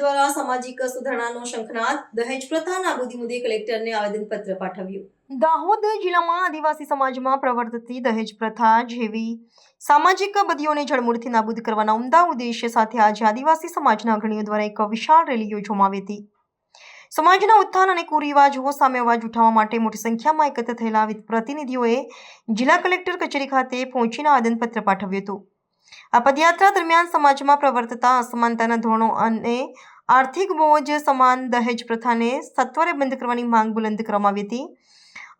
દ્વારા સામાજિક સુધારણાનો શંખનાદ દહેજ પ્રથા નાબૂદી મુદ્દે કલેક્ટરને આવેદનપત્ર પાઠવ્યું. દાહોદ જિલ્લામાં આદિવાસી સમાજમાં પ્રવર્તતી દહેજ પ્રથા જેવી સામાજિક બદીઓને જળમૂળથી નાબૂદ કરવાના ઉમદા ઉદ્દેશ્ય સાથે આજે આદિવાસી સમાજના અગ્રણીઓ દ્વારા એક વિશાળ રેલી યોજવામાં આવી હતી. સમાજના ઉત્થાન અને કુરિવાજો સામે અવાજ ઉઠાવવા માટે મોટી સંખ્યામાં એકત્ર થયેલા પ્રતિનિધિઓએ જિલ્લા કલેક્ટર કચેરી ખાતે પહોંચીને આવેદનપત્ર પાઠવ્યું હતું. આ પદયાત્રા દરમિયાન સમાજમાં પ્રવર્તતા, અસમાનતાના ધોરણો અને આર્થિક બોજ સમાન દહેજ પ્રથાને સત્વરે બંધ કરવાની માંગ બુલંદ કરવામાં હતી.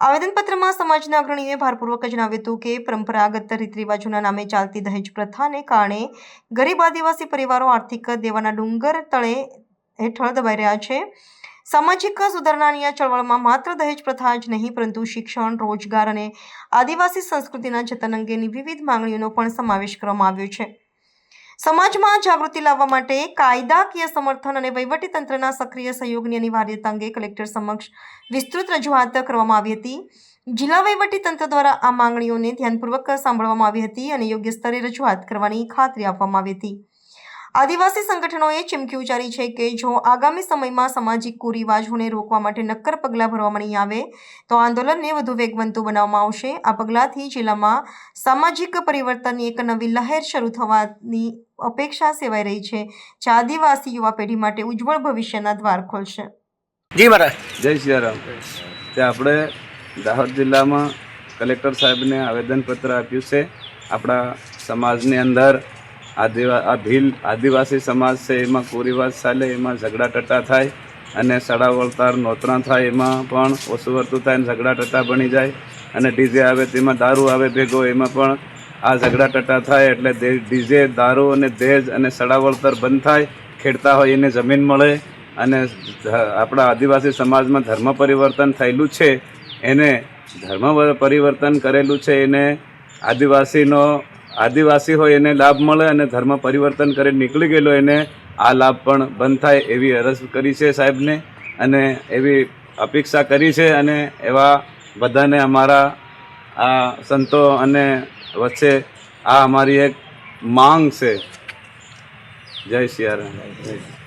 આવેદનપત્રમાં સમાજના અગ્રણીઓએ ભારપૂર્વક જણાવ્યું હતું કે પરંપરાગત રીત રિવાજોના નામે ચાલતી દહેજ પ્રથાને કારણે ગરીબ આદિવાસી પરિવારો આર્થિક દેવાના ડુંગર તળે હેઠળ દબાઈ રહ્યા છે. સામાજિક સુધારણાની આ ચળવળમાં માત્ર દહેજ પ્રથા જ નહીં, પરંતુ શિક્ષણ, રોજગાર અને આદિવાસી સંસ્કૃતિના જતન અંગેની વિવિધ માંગણીઓનો પણ સમાવેશ કરવામાં આવ્યો છે. સમાજમાં જાગૃતિ લાવવા માટે કાયદાકીય સમર્થન અને વહીવટીતંત્રના સક્રિય સહયોગની અનિવાર્યતા અંગે કલેક્ટર સમક્ષ વિસ્તૃત રજૂઆત કરવામાં આવી હતી. જિલ્લા વહીવટીતંત્ર દ્વારા આ માંગણીઓને ધ્યાનપૂર્વક સાંભળવામાં આવી હતી અને યોગ્ય સ્તરે રજૂઆત કરવાની ખાતરી આપવામાં આવી હતી. આદિવાસી સંગઠનોએ ચીમકી ઉચ્ચારી છે કે જો આગામી સમયમાં સામાજિક કુરિવાજોને રોકવા માટે નક્કર પગલાં ભરવામાં નહીં આવે તો આંદોલનને વધુ વેગવંતુ બનાવવામાં આવશે. આ પગલાંથી જિલ્લામાં સામાજિક પરિવર્તનની એક નવી લહેર શરૂ થવાની અપેક્ષા સેવાઈ રહી છે. જે આદિવાસી યુવા પેઢી માટે ઉજ્જવળ ભવિષ્યના દ્વાર ખોલશે. જી મહારાજ. જય સિયારામ. તે આપણે દાહોદ જિલ્લામાં કલેક્ટર સાહેબને આવેદનપત્ર આપ્યું છે. આપણા સમાજની અંદર આદિવા આ ભીલ આદિવાસી સમાજ છે, એમાં કુરિવાજ ચાલે, એમાં ઝઘડા ટટા થાય અને સડા વળતાર નોતરા થાય, એમાં પણ ઓછું વળતું થાય અને ઝઘડા ટટા બની જાય અને ડીજે આવે, તેમાં દારૂ આવે ભેગો, એમાં પણ આ ઝઘડા ટટા થાય એટલે ડીજે, દારૂ અને દહેજ અને સડા વળતર બંધ થાય, ખેડતા હોય એને જમીન મળે અને આપણા આદિવાસી સમાજમાં ધર્મ પરિવર્તન થયેલું છે, એને ધર્મ પરિવર્તન કરેલું છે, એને આદિવાસીનો આદિવાસી હોય એને લાભ મળે અને ધર્મ પરિવર્તન કરી નીકળી ગયેલો એને આ લાભ પણ બંધ થાય એવી અરજ કરી છે સાહેબને અને એવી અપેક્ષા કરી છે અને એવા બધાને અમારા આ સંતો અને વચ્ચે આ અમારી એક માંગ છે. જય સિયારામ.